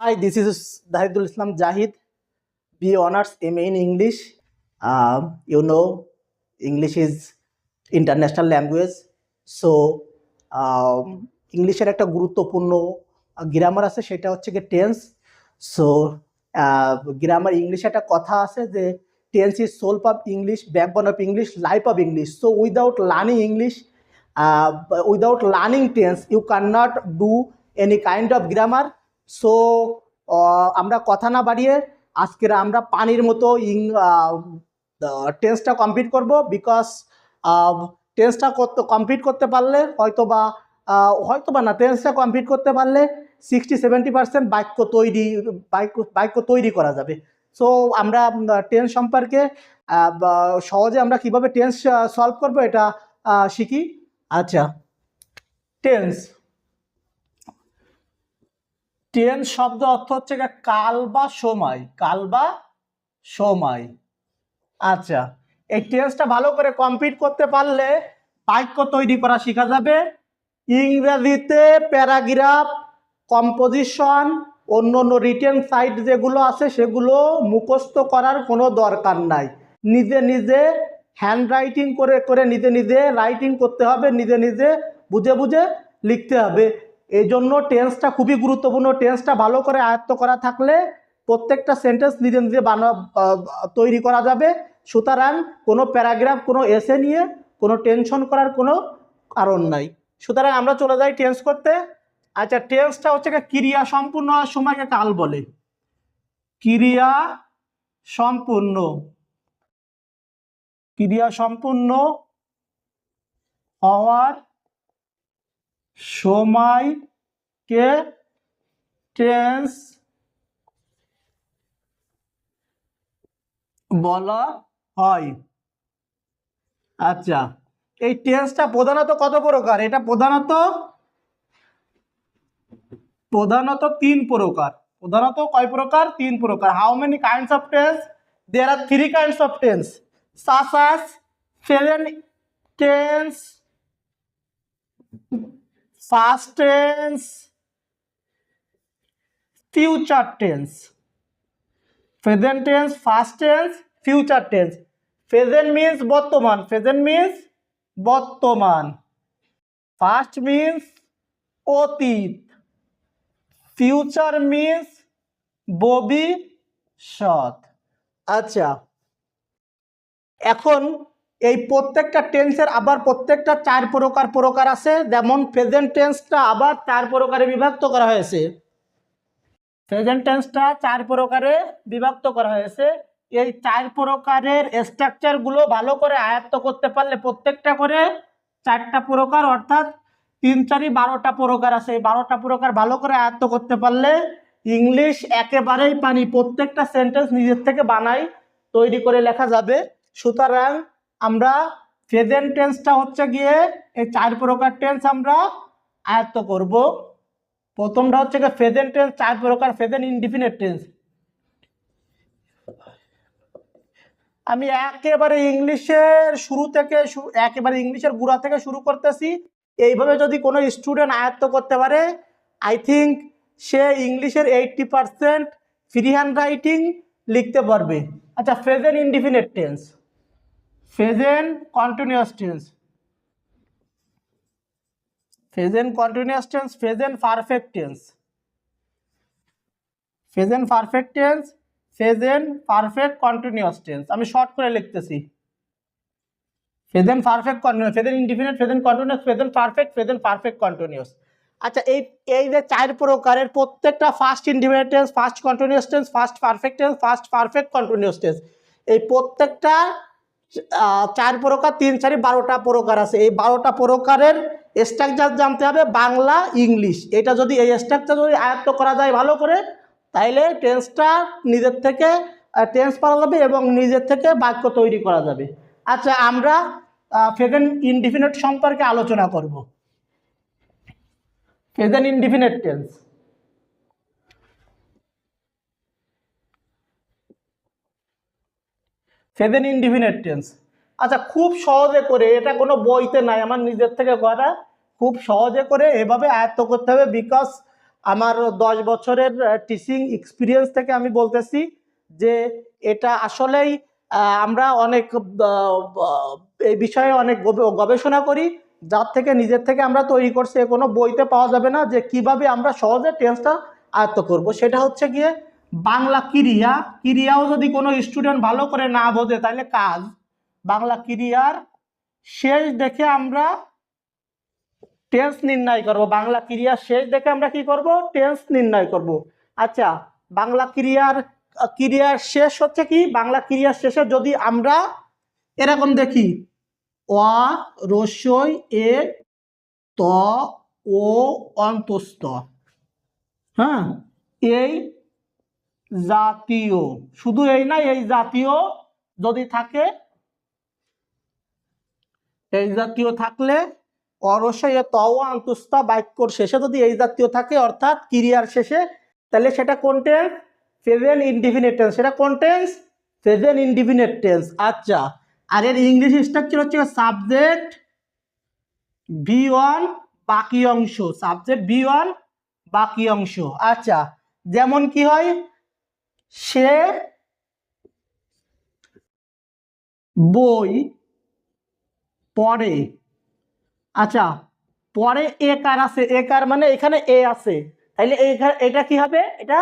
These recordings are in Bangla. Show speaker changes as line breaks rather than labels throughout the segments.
Hi, this is Dahidul Islam Zahid B honours M in English you know English is international language so ইংলিশের একটা গুরুত্বপূর্ণ গ্রামার আছে সেটা হচ্ছে গিয়ে টেন্স সো গ্রামার ইংলিশে একটা কথা আছে যে tense is soul of English backbone of English life of English so without learning English without learning tense you can not do any kind of grammar so আমরা কথা না বাড়িয়ে আজকের আমরা পানির মতো ইং টেন্সটা কমপ্লিট করব বিকজ টেন্সটা করতে কমপ্লিট করতে পারলে হয়তো বা হয়তো বা না টেন্সটা কমপ্লিট করতে পারলে সিক্সটি সেভেন্টি পার্সেন্ট বাক্য তৈরি, বাক্য বাক্য তৈরি করা যাবে। সো আমরা টেন্স সম্পর্কে সহজে আমরা কীভাবে টেন্স সলভ করব এটা শিখি? আচ্ছা। টেন্স টেন্স শব্দ অর্থ হচ্ছে কাল বা সময়, কাল বা সময়। আচ্ছা এই টেন্সটা ভালো করে কমপ্লিট করতে পারলে বাক্য তৈরি করা শেখা যাবে। ইংরেজিতে প্যারাগ্রাফ, কম্পোজিশন, অন্য অন্য রিটেন সাইট যেগুলো আছে সেগুলো মুখস্থ করার কোনো দরকার নাই। নিজে নিজে হ্যান্ড রাইটিং করে করে নিজে নিজে রাইটিং করতে হবে, নিজে নিজে বুঝে বুঝে লিখতে হবে। এই জন্য টেন্সটা খুবই গুরুত্বপূর্ণ। টেন্সটা ভালো করে আয়ত্ত করা থাকলে প্রত্যেকটা সেন্টেন্স নিজে নিজে বানা তৈরি করা যাবে। সুতরাং কোনো প্যারাগ্রাফ কোনো এসে নিয়ে কোনো টেনশন করার কোনো কারণ নাই। সুতরাং আমরা চলে যাই টেন্স করতে। আচ্ছা টেন্সটা হচ্ছে ক্রিয়া সম্পূর্ণ হওয়ার সময়কে কাল বলে। ক্রিয়া সম্পূর্ণ। ক্রিয়া সম্পূর্ণ হওয়ার সময়কে টেন্স বলা হয়। আচ্ছা এই টেন্সটা প্রধানত কত প্রকার? এটা প্রধানত প্রধানত তিন প্রকার। প্রধানত কয় প্রকার? তিন প্রকার। How many kinds of tense there are three kinds of tense such as seven tense past tense future tense present tense past tense future tense present means বর্তমান প্রেজেন্ট মিন্স বর্তমান. ফার্স্ট মিন্স অতীত. ফিউচার মিন্স ভবিষ্যৎ. আচ্ছা এখন এই প্রত্যেকটা টেন্সের আবার প্রত্যেকটা চার প্রকার প্রকার আছে। যেমন প্রেজেন্ট টেন্সটা আবার চার প্রকারে বিভক্ত করা হয়েছে। প্রেজেন্ট টেন্সটা চার প্রকারে বিভক্ত করা হয়েছে। এই চার প্রকারের স্ট্রাকচারগুলো ভালো করে আয়ত্ত করতে পারলে প্রত্যেকটা করে চারটা প্রকার অর্থাৎ তিন চারি বারোটা প্রকার আছে। এই বারোটা প্রকার ভালো করে আয়ত্ত করতে পারলে ইংলিশ একেবারেই পানি প্রত্যেকটা সেন্টেন্স নিজের থেকে বানাই তৈরি করে লেখা যাবে। সুতরাং আমরা প্রেজেন্ট টেন্সটা হচ্ছে গিয়ে এই চার প্রকার টেন্স আমরা আয়ত্ত করব। প্রথমটা হচ্ছে গিয়ে প্রেজেন্ট টেন্স চার প্রকার প্রেজেন্ট ইনডিফিনিট টেন্স আমি একেবারে ইংলিশের শুরু থেকে একেবারে ইংলিশের গুড়া থেকে শুরু করতেছি। এইভাবে যদি কোনো স্টুডেন্ট আয়ত্ত করতে পারে আই থিঙ্ক সে ইংলিশের eighty percent free hand writing লিখতে পারবে। আচ্ছা present indefinite tense present continuous tense present continuous tense present perfect tense present perfect tense present perfect continuous tense আমি শর্ট করে লিখতেছি। Present perfect continuous present indefinite present continuous present perfect present perfect continuous আচ্ছা এই এই যে চার প্রকারের প্রত্যেকটা past indefinite tense past continuous tense past perfect tense past perfect continuous tense এই প্রত্যেকটা চার প্রকার, তিন, চারি, বারোটা প্রকার আছে। এই বারোটা প্রকারের স্ট্রাকচার জানতে হবে বাংলা, ইংলিশ। এটা যদি এই স্ট্রাকচার যদি আয়ত্ত করা যায় ভালো করে, তাইলে টেন্সটা নিজের থেকে টেন্স পাওয়া যাবে এবং নিজের থেকে বাক্য তৈরি করা যাবে। আচ্ছা আমরা প্রেজেন্ট ইনডিফিনিট সম্পর্কে আলোচনা করব। Present indefinite tense seven indefinite tense আচ্ছা খুব সহজে করে, এটা কোনো বইতে নাই, আমার নিজের থেকে করা। খুব সহজে করে এভাবে আয়ত্ত করতে হবে বিকজ আমার দশ বছরের টিচিং এক্সপিরিয়েন্স থেকে আমি বলতেছি যে এটা আসলেই আমরা অনেক এই বিষয়ে অনেক গবেষণা করি। যার থেকে, নিজের থেকে আমরা তৈরি করছি কোনো বইতে পাওয়া যাবে না যে কীভাবে আমরা সহজে টেন্সটা আয়ত্ত করব। সেটা হচ্ছে গিয়ে বাংলা ক্রিয়া, ক্রিয়াও যদি কোনো স্টুডেন্ট ভালো করে না বোঝে তাহলে কাজ। বাংলা ক্রিয়ার শেষ দেখে আমরা টেন্স নির্ণয় করব। বাংলা ক্রিয়ার শেষ দেখে আমরা কি করব? টেন্স নির্ণয় করব। আচ্ছা বাংলা ক্রিয়ার ক্রিয়ার শেষ হচ্ছে কি? বাংলা ক্রিয়ার শেষে যদি আমরা এরকম দেখি, অ, রস্যই এ, ত, ও, অন্তস্থ। হ্যাঁ এই জাতীয়। শুধু এই না এই জাতীয় যদি থাকে, এই জাতীয় থাকলে অরসয় তও আন্তস্তা বাক্যর শেষে যদি এই জাতীয় থাকে, অর্থাৎ ক্রিয়ার শেষে, তাহলে সেটা কোন টেন্স প্রেজেন্ট ইনডিফিনিট টেন্স সেটা কোন টেন্স প্রেজেন্ট ইনডিফিনিট টেন্স আচ্ছা আর এর ইংলিশ স্ট্রাকচার হচ্ছে সাবজেক্ট ভি ওয়ান বাকি অংশ। সাবজেক্ট ভি ওয়ান বাকি অংশ। আচ্ছা যেমন কি হয়? সে বই পড়ে। আচ্ছা পরে এ কার আছে? এ কার মানে এখানে এ আছে। তাইলে এটা কি হবে? এটা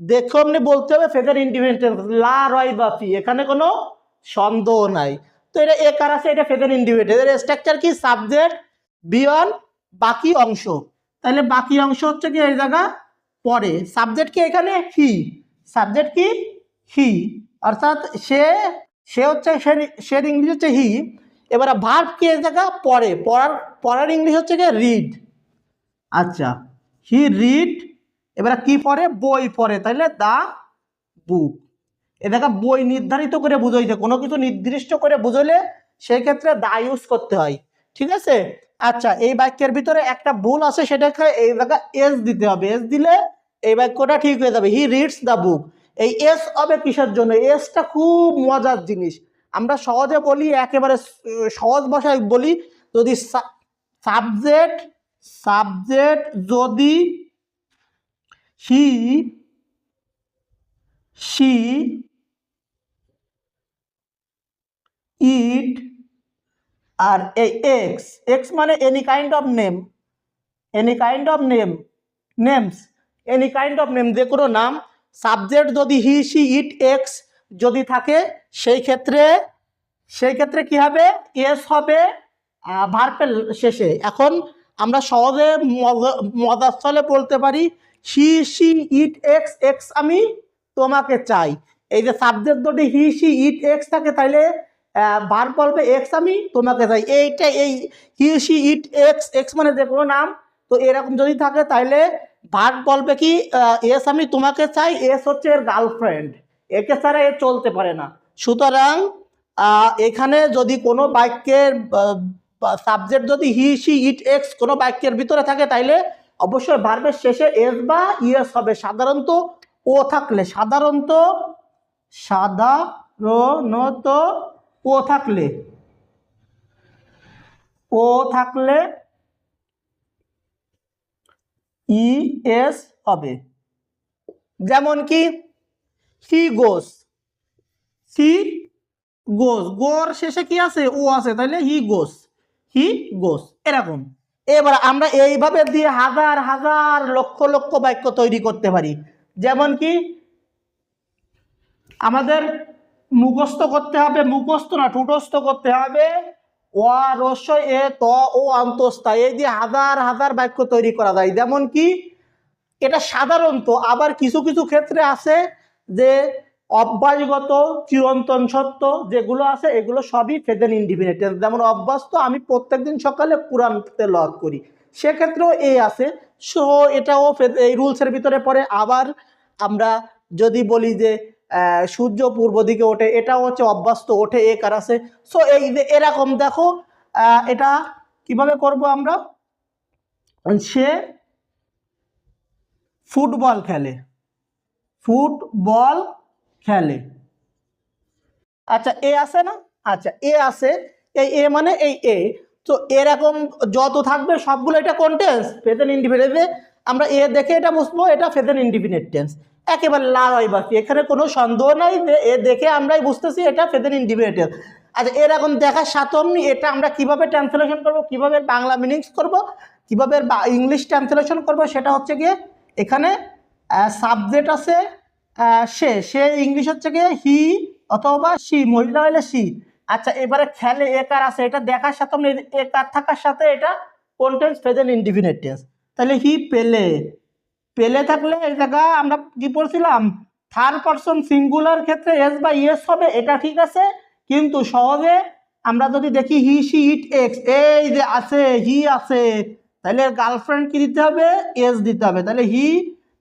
দেখো আপনি বলতে হবে, ফেদার ইন্ডিপেন্ডেন্স, লা, রয়, বা, ফি। এখানে কোনো সন্দেহ নাই। তো এটা এ কার আছে? এটা ফেদার ইন্ডিপেন্ডেন্স। এর স্ট্রাকচার কি? সাবজেক্ট বিয়ন, বাকি অংশ। তাহলে বাকি অংশ হচ্ছে কি? এই জায়গা পরে সাবজেক্ট কি এখানে? হি সাবজেক্ট কি? হি অর্থাৎ সে সে হচ্ছে সে ইংলিশ হচ্ছে হি এবারে ভার্ব কি জায়গা পড়ে পড়ার পড়ার ইংলিশ হচ্ছে কি রিড আচ্ছা। হি রিড এবারে কি পড়ে? বই পড়ে। তাইলে দা বুক এ দেখা বই নির্ধারিত করে বুঝাইছে। কোনো কিছু নির্দিষ্ট করে বুঝলে সেই ক্ষেত্রে দা ইউজ করতে হয়। ঠিক আছে? আচ্ছা। এই বাক্যের ভিতরে একটা ভুল আছে সেটাকে এই জায়গা এস দিতে হবে। এস দিলে এই বাক্যটা ঠিক হয়ে যাবে। হি রিডস দ্য বুক এই এস হবে কিসের জন্য? এসটা খুব মজার জিনিস। আমরা সহজে বলি, একেবারে সহজ ভাষায় বলি, যদি সাবজেক্ট সাবজেক্ট যদি হি সি ইট আর এই এক্স এক্স মানে any kind of name any kind of name names any kind of name যে কোনো নাম সাবজেক্ট যদি হি সি ইট এক্স যদি থাকে, সেই ক্ষেত্রে সেই ক্ষেত্রে কি হবে? এস হবে ভার্পের শেষে। এখন আমরা সহজে মজা- মজার স্থলে বলতে পারি he she it X X আমি তোমাকে চাই। এই যে সাবজেক্ট যদি হি সি ইট এক্স থাকে তাহলে ভার বলবে এক্স আমি তোমাকে চাই। এইটা এই he she it X X মানে যে কোনো নাম। তো এরকম যদি থাকে তাহলে ভার বলবে কি এস আমি তোমাকে চাই এস হচ্ছে এর গার্লফ্রেন্ড একে ছাড়া এ চলতে পারে না। সুতরাং এখানে যদি কোনো বাক্যের সাবজেক্ট যদি হি সি ইট এক্স কোনো বাক্যের ভিতরে থাকে, তাইলে অবশ্যই ভার্বের শেষে এস বা ইএস হবে। সাধারণত ও থাকলে, সাধারণত সাধারণত ও থাকলে ও থাকলে ই এস হবে। যেমন কি? হি গোস হি গোস গোর শেষে কি আছে? ও আছে তাহলে হি গোস হি গোস এরকম। এবার আমরা এইভাবে দিয়ে হাজার হাজার, লক্ষ লক্ষ বাক্য তৈরি করতে পারি। যেমন কি? আমাদের মুখস্থ করতে হবে, মুখস্থ না, ঠুটস্থ করতে হবে ও রস্য এ ত ও অন্তস্থা, এই দিয়ে হাজার হাজার বাক্য তৈরি করা যায়, যেমন কি, এটা সাধারণত আবার কিছু কিছু ক্ষেত্রে আছে যে অভ্যাসগত চিরন্তন সত্য যেগুলো আছে, এগুলো সবই ফেদেন ইন্ডিপেন্ডেন্ট যেমন অভ্যাস তো আমি প্রত্যেকদিন সকালে কোরআন তেলাওয়াত করি, সেক্ষেত্রেও এ আছে। সো, এটাও এই রুলসের ভিতরে পড়ে। আবার আমরা যদি বলি যে সূর্য পূর্ব দিকে ওঠে, এটাও হচ্ছে অভ্যস্ত, ওঠে এ কার আছে সো এই এরকম দেখো এটা কীভাবে করব আমরা? সে ফুটবল খেলে ফুটবল খেলে। আচ্ছা এ আছে না? আচ্ছা এ আছে, এই এ মানে এই এ। তো এরকম যত থাকবে সবগুলো এটা কন্টেন্স প্রেজেন্ট ইন্ডিপেন্ডেন্টে আমরা এ দেখে এটা বুঝব, এটা ফেজেন ইন্ডিফিনিট টেন্স একেবারে লাড়াই বাকি। এখানে কোনো সন্দেহ নাই, এ দেখে আমরাই বুঝতেছি এটা ফেজেন ইন্ডিফিনিট টেন্স আচ্ছা এরকম দেখার সাথে অমনি এটা আমরা কীভাবে ট্রান্সলেশন করব, কীভাবে বাংলা মিনিংস করব, কীভাবে ইংলিশ ট্রান্সলেশন করব, সেটা হচ্ছে গিয়ে এখানে সাবজেক্ট আছে সে সে ইংলিশ হচ্ছে গিয়ে হি অথবা সি মহিলা হলে সি আচ্ছা এবারে খেলে একার আছে, এটা দেখার সাথে অমনি একার থাকার সাথে এটা কোনটেন্স প্রেজেন্ট ইনডিফিনিট তাহলে হি পেলে। পেলে থাকলে এই জায়গা আমরা কি পড়ছিলাম? থার্ড পারসন সিঙ্গুলার ক্ষেত্রে এস বা ইয়েস হবে, এটা ঠিক আছে, কিন্তু সহজে আমরা যদি দেখি হি সি ইট এক্স এই যে আছে হি আছে, তাহলে গার্লফ্রেন্ড কি দিতে হবে? এস দিতে হবে। তাহলে হি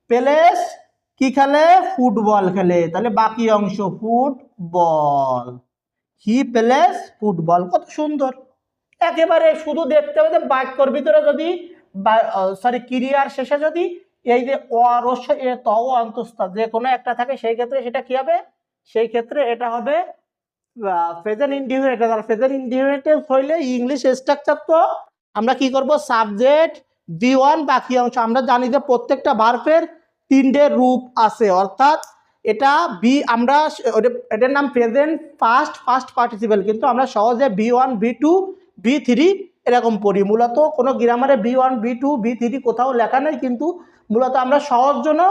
পেলেস কি খেলে? ফুটবল খেলে। তাহলে বাকি অংশ ফুটবল হি প্লেস ফুটবল কত সুন্দর। একেবারে শুধু দেখতে হবে যে বাক্যর ভিতরে যদি সরি ক্রিয়ার শেষে যদি এই যে অরস্য এ ত অন্তস্থ যে কোনো একটা থাকে, সেই ক্ষেত্রে সেটা কি হবে? সেই ক্ষেত্রে এটা হবে প্রেজেন্ট ইন্ডিভিজুয়াল আর প্রেজেন্ট ইন্ডিভিজুয়াল হইলে ইংলিশ স্ট্রাকচার তো আমরা কি করব? সাবজেক্ট বি ওয়ান বাকি অংশ, আমরা জানি যে প্রত্যেকটা ভার্ফের তিনটে রূপ আছে, অর্থাৎ এটা বি আমরা এটার নাম প্রেজেন্ট ফার্স্ট ফার্স্ট পার্টিসিপেল কিন্তু আমরা সহজে V one V two V three এরকম পড়ি। মূলত কোনো গ্রামারে V one V two V three কোথাও লেখা নেই, কিন্তু মূলত আমরা সহজ জন্য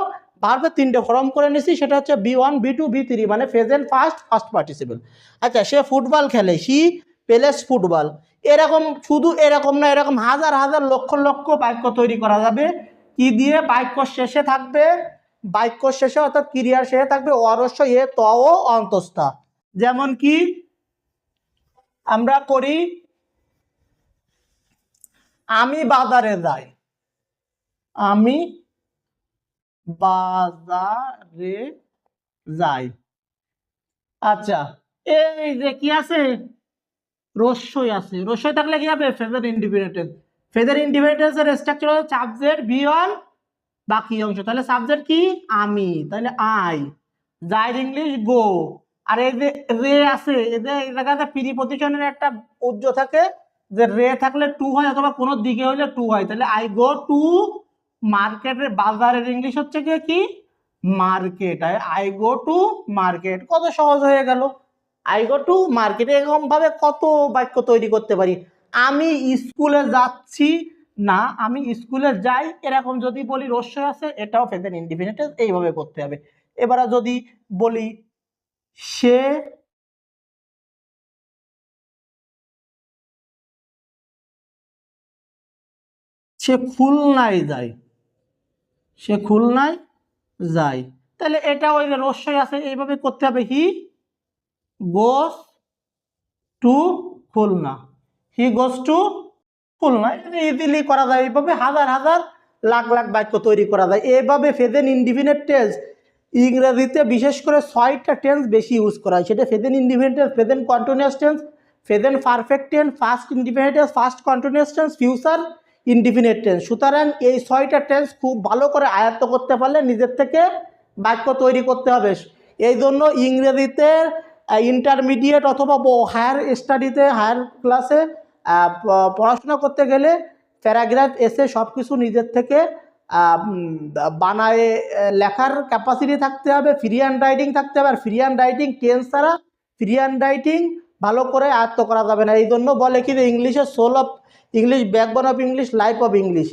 ভার্বের তিনটে ফর্ম করে নিছি সেটা হচ্ছে V one V two V three মানে প্রেজেন্ট ফার্স্ট ফার্স্ট পার্টিসিপেল আচ্ছা সে ফুটবল খেলে, সি প্লেস ফুটবল এরকম, শুধু এরকম না, এরকম হাজার হাজার, লক্ষ লক্ষ বাক্য তৈরি করা যাবে। কি দিয়ে? বাক্য শেষে থাকবে। বাক্য শেষে, অর্থাৎ ক্রিয়ার শেষে থাকবে অরস্য, এ, ত, ও, অন্তস্থা। যেমন কি? আমরা করি, আমি বাজারে যাই। আমি বাজারে যাই। আচ্ছা এই যে কি আছে? রস্যই আছে। রস্যই থাকলে কি হবে? ফেদার ইন্ডিপেন্ডেন্ট ফেদার ইন্ডিপেন্ডেন্সের স্ট্রাকচার হচ্ছে সাবজেক্ট বি বাকি অংশ। তাহলে সাবজেক্ট কি? আমি। তাহলে আই যাইর ইংলিশ গো আর এই যে রে আছে যে এই জায়গাতে প্রিপোজিশনের একটা উজ্জ থাকে, যে রে থাকলে টু হয় অথবা কোনো দিকে হইলে টু হয়। তাহলে আই গো টু মার্কেটের বাজারের ইংলিশ হচ্ছে কি কি? Market. I go to market কত সহজ হয়ে গেল। আই গো টু মার্কেটে এরকম ভাবে কত বাক্য তৈরি করতে পারি? আমি স্কুলে যাচ্ছি না, আমি স্কুলে যাই। এরকম যদি বলি রস্য আছে, এটাও ফেদেন ইন্ডিপেন্ডেন্ট এইভাবে করতে হবে। এবারে যদি বলি সে সে খুলনায় যায়। সে খুলনায় যায়। তাহলে এটা ওই রস্যই আছে, এইভাবে করতে হবে he goes to Khulna. He goes to Khulna. Easily করা যায়, এইভাবে হাজার হাজার লাখ লাখ বাক্য তৈরি করা যায়। এইভাবে ফেদেন ইন্ডিফিনিট টেন্স ইংরেজিতে বিশেষ করে ছয়টা টেন্স বেশি ইউজ করা হয়। সেটা ফেদেন ইন্ডিফিনিট টেন্স ফেদেন continuous tense ফেদেন perfect tense past indefinite tense past continuous tense future indefinite tense সুতরাং এই ছয়টা টেন্স খুব ভালো করে আয়ত্ত করতে পারলে নিজের থেকে বাক্য তৈরি করতে হবে। এই জন্য ইংরেজিতে ইন্টারমিডিয়েট অথবা হায়ার স্টাডিতে হায়ার ক্লাসে পড়াশোনা করতে গেলে প্যারাগ্রাফ এসে সব কিছু নিজের থেকে বানায় লেখার ক্যাপাসিটি থাকতে হবে ফ্রি হ্যান্ড রাইটিং থাকতে হবে। আর ফ্রি হ্যান্ড রাইটিং টেন্স ছাড়া ফ্রি হ্যান্ড রাইটিং ভালো করে আয়ত্ত করা যাবে না। এই জন্য বলে কি যে ইংলিশের soul of English backbone of English life of English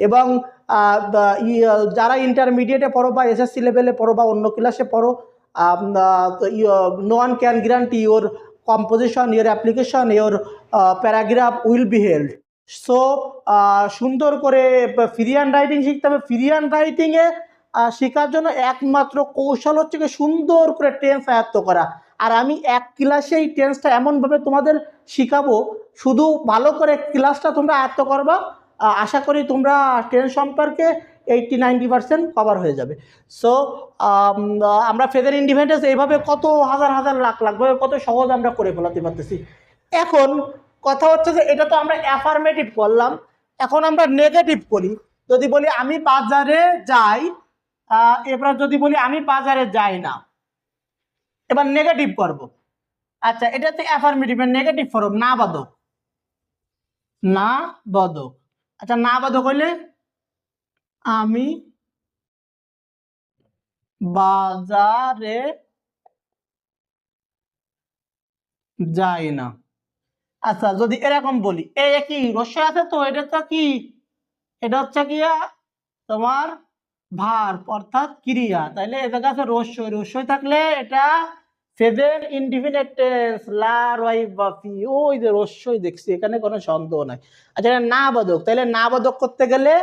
এবং যারা ইন্টারমিডিয়েটে পড়ো বা এসএসসি লেভেলে পড়ো বা অন্য ক্লাসে পড়ো no one can guarantee your composition your application your paragraph will be held so সুন্দর করে ফ্রি রাইটিং শিখতে হবে। ফ্রি রাইটিংয়ে শেখার জন্য একমাত্র কৌশল হচ্ছে কি সুন্দর করে টেন্স আয়ত্ত করা। আর আমি এক ক্লাসে এই টেন্সটা এমনভাবে তোমাদের শিখাবো, শুধু ভালো করে ক্লাসটা তোমরা আয়ত্ত করবা আশা করি তোমরা টেন্স সম্পর্কে এইটটি নাইনটি পার্সেন্ট কভার হয়ে যাবে। সো আমরা ফেদার ইন্ডিপেন্ডেন্স এইভাবে কত হাজার হাজার লাখ লাখ কত সহজ আমরা করে ফেলাতে পারতেছি। এখন কথা হচ্ছে যে এটা তো আমরা অ্যাফার্মেটিভ করলাম, এখন আমরা নেগেটিভ করি। যদি বলি আমি বাজারে যাই এবার যদি বলি আমি বাজারে যাই না এবার নেগেটিভ করব। আচ্ছা এটা তো অ্যাফার্মেটিভ নেগেটিভ ফর্ম না বাদক। না বাদক। আচ্ছা না বাদক হইলে আমি বাজারে যাই না। আচ্ছা যদি এরকম বলি এই কি রস্য আছে তো, এটা তো কি? এটা হচ্ছে কি তোমার ভার, অর্থাৎ ক্রিয়া। তাইলে এদের কাছে রস্যই রস্যই থাকলে এটা ফেজের ইনডিফিনিট টেন্স লা রয় বাফি ওই যে দেখছি, এখানে কোনো সন্দেহ নাই। আচ্ছা না বাদক তাইলে না বাদক করতে গেলে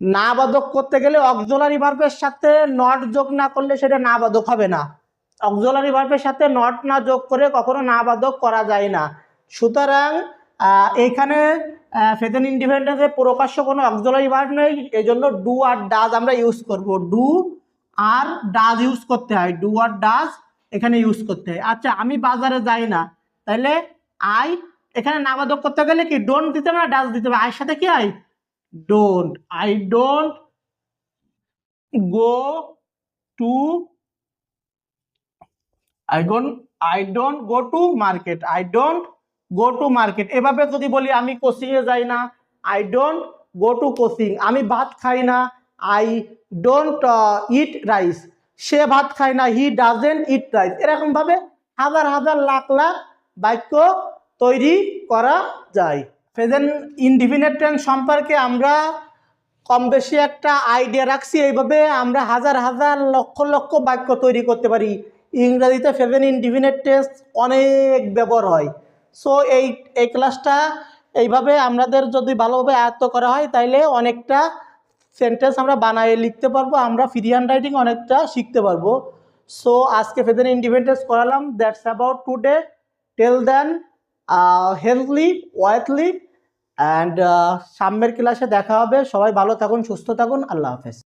না বাদক করতে গেলে অক্সিলারি ভার্বের সাথে নট যোগ না করলে সেটা না বাদক হবে না। অক্সিলারি ভার্বের সাথে নট না যোগ করে কখনো না বাদক করা যায় না। সুতরাং এখানে এইখানে ফেজেন ইন্ডিপেন্ডেন্সে প্রকাশ্য কোনো অক্সিলারি ভার্ব নেই এই জন্য ডু আর ডাজ আমরা ইউজ করব। ডু আর ডাজ ইউজ করতে হয়। ডু আর ডাজ এখানে ইউজ করতে হয়। আচ্ছা আমি বাজারে যাই না তাহলে আই এখানে নাবাদক করতে গেলে কি ডোন্ট দিতে হবে না ডাজ দিতে হবে? আয়ের সাথে কি I don't I don't go to I don't I don't go to market I don't go to market এভাবে যদি বলি, আমি কোচিংয়ে যাই না I don't go to coaching আমি ভাত খাই না আই ডোন্ট ইট রাইস সে ভাত খায় না হি ডাজেন্ট ইট রাইস এরকমভাবে হাজার হাজার লাখ লাখ বাক্য তৈরি করা যায়। প্রেজেন্ট ইনডিফিনিট সম্পর্কে আমরা কম বেশি একটা আইডিয়া রাখছি, এইভাবে আমরা হাজার হাজার লক্ষ লক্ষ বাক্য তৈরি করতে পারি। ইংরেজিতে ফেভেন ইনডিফিনিট টেন্স অনেক ব্যবহার হয়। সো এই এই ক্লাসটা এইভাবে আমাদের যদি ভালোভাবে আয়ত্ত করা হয়, তাইলে অনেকটা সেন্টেন্স আমরা বানাই লিখতে পারব, আমরা ফ্রি হ্যান্ড রাইটিং অনেকটা শিখতে পারব। সো আজকে ফেদার ইন্ডিপেন্ডেন্স করালাম that's about today till then healthy ওয়েথলি and সামনের ক্লাসে দেখা হবে। সবাই ভালো থাকুন, সুস্থ থাকুন, আল্লাহ হাফেজ।